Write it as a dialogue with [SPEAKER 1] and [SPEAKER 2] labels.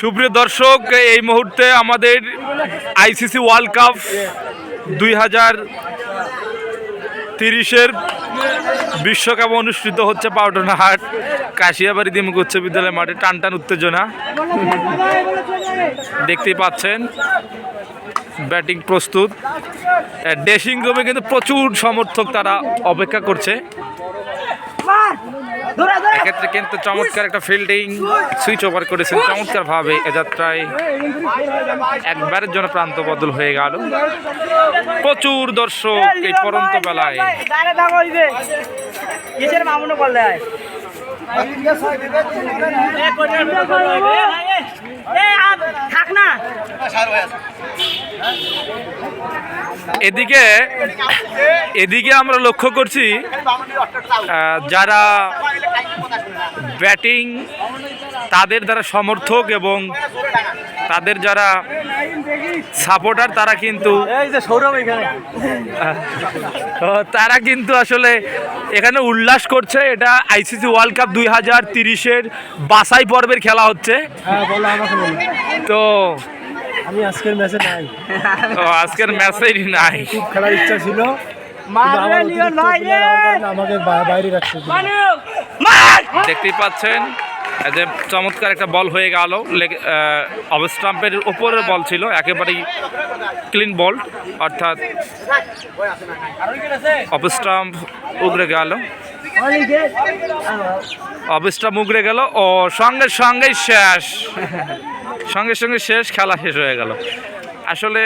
[SPEAKER 1] সুপ্রিয় দর্শক, এই মুহূর্তে আমাদের আইসিসি ওয়ার্ল্ড কাপ দুই হাজার তিরিশের বিশ্বকাপ অনুষ্ঠিত হচ্ছে পাউটনহাট কাশিয়াবাড়ি দিমুখ উচ্চ বিদ্যালয় মাঠে টান টান উত্তেজনা। দেখতেই পাচ্ছেন, ব্যাটিং প্রস্তুত। ড্রেসিং রুমে কিন্তু প্রচুর সমর্থক তারা অপেক্ষা করছে। এক্ষেত্রে কিন্তু চমৎকার একটা ফিল্ডিং সুইচ ওভার করেছেন। চমৎকার ভাবে এ যাত্রায় একবারের জন্য প্রান্ত বদল হয়ে গেল। প্রচুর দর্শক এই পরন্ত বেলায়। এদিকে এদিকে আমরা লক্ষ্য করছি যারা ব্যাটিং তাদের যারা সমর্থক এবং তাদের যারা সাপোর্টার তারা কিন্তু
[SPEAKER 2] এই যে সৌরভ এখানে।
[SPEAKER 1] তো তারা কিন্তু আসলে এখানে উল্লাস করছে। এটা আইসিসি ওয়ার্ল্ড কাপ দুই হাজার তিরিশের বাছাই পর্বের খেলা হচ্ছে।
[SPEAKER 2] হ্যাঁ
[SPEAKER 1] তো
[SPEAKER 2] আমি আজকের ম্যাচে নাই।
[SPEAKER 1] তো আজকের ম্যাচেই নাই।
[SPEAKER 2] খুব খেলার ইচ্ছা ছিল। আমাকে বাইরে রাখছে।
[SPEAKER 1] দেখতেই পাচ্ছেন যে চমৎকার একটা বল হয়ে গেল অফ স্টাম্পের উপরের বল ছিল, একেবারেই ক্লিন বল অর্থাৎ অফ স্টাম্প উগড়ে গেল। অফ স্টাম্প উগড়ে গেল, ও সঙ্গে সঙ্গেই শেষ, সঙ্গে সঙ্গে শেষ, খেলা শেষ হয়ে গেল। আসলে